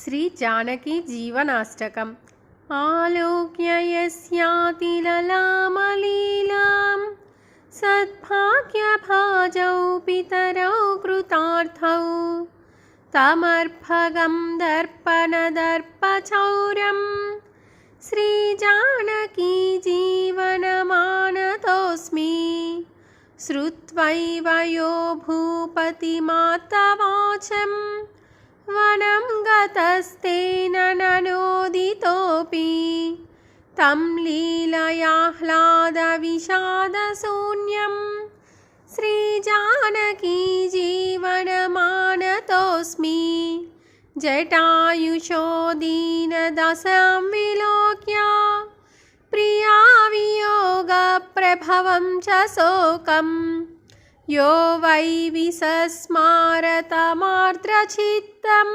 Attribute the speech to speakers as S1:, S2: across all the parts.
S1: శ్రీ జానకి జీవనాష్టకం ఆలోక్యయస్యాతిలలామలీలాం సద్భాగ్యభాజౌ పితరౌ కృతార్థౌ తమర్భగం దర్పణదర్పచౌరం శ్రీజానకీ జీవనమానతోస్మి श्रुत्वैव यो भूपतिमातवाचं वनं गतस्तेन ननोदितोऽपि तं लीलयाह्लादविषादशून्यं। श्रीजानकी जीवनमानतोऽस्मि। जटायुषो दीनदशां विलोक्य। प्रिया वियोगप्रभवं च शोकं यो वै विसस्मारतमार्द्रचित्तं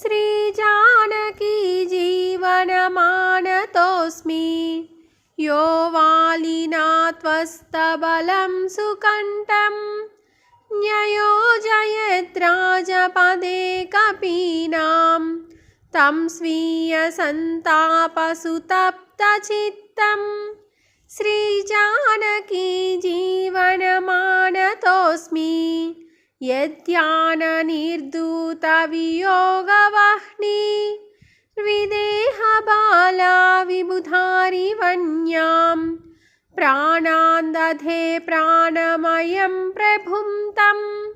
S1: श्रीजानकी जीवनमानतोऽस्मि यो वालिना त्वस्तबलं सुकण्ठं न्ययोजयद्राजपदे कपीनाम् तं स्वीयसन्तापसुतप्तचित्तं श्रीजानकी जीवनमानतोऽस्मि यज्ञाननिर्दूतवियोगवाह्नि विदेहबालाविबुधारिवन्यां प्राणान्दधे प्राणमयं प्रभुं तं।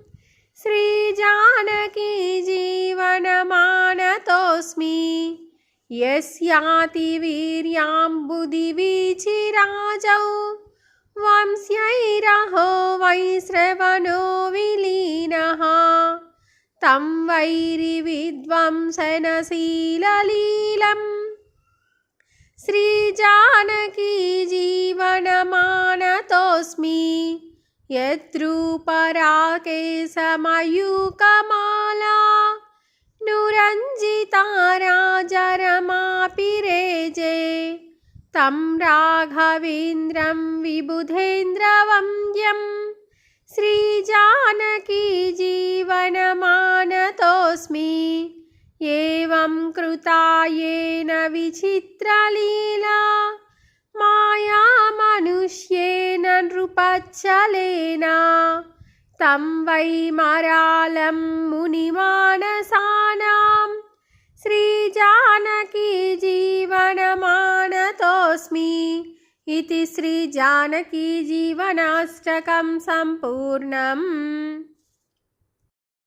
S1: श्रीजानकी जीवनमानतोऽस्मि यस्याति यस्यातिवीर्याम्बुदिवीचिराजौ। वंस्यैरहो वैश्रवणो विलीनः। तं वैरिविद्वंसनशीललीलं श्रीजानकी जीवनमानतोऽस्मि। यद्रूपराकेशमयूकमाला। नुरञ्जिता राजरमापि रेजे तं राघवेन्द्रं विबुधेन्द्रवन्द्यं श्रीजानकी जीवनमानतोऽस्मि एवं कृता येन विचित्रलीला मायामनुष्येन नृपच्छलेन तं वै मरालं मुनिमानसानां श्रीजानकी इति श्रीजानकी जीवनाष्टकं सम्पूर्णम्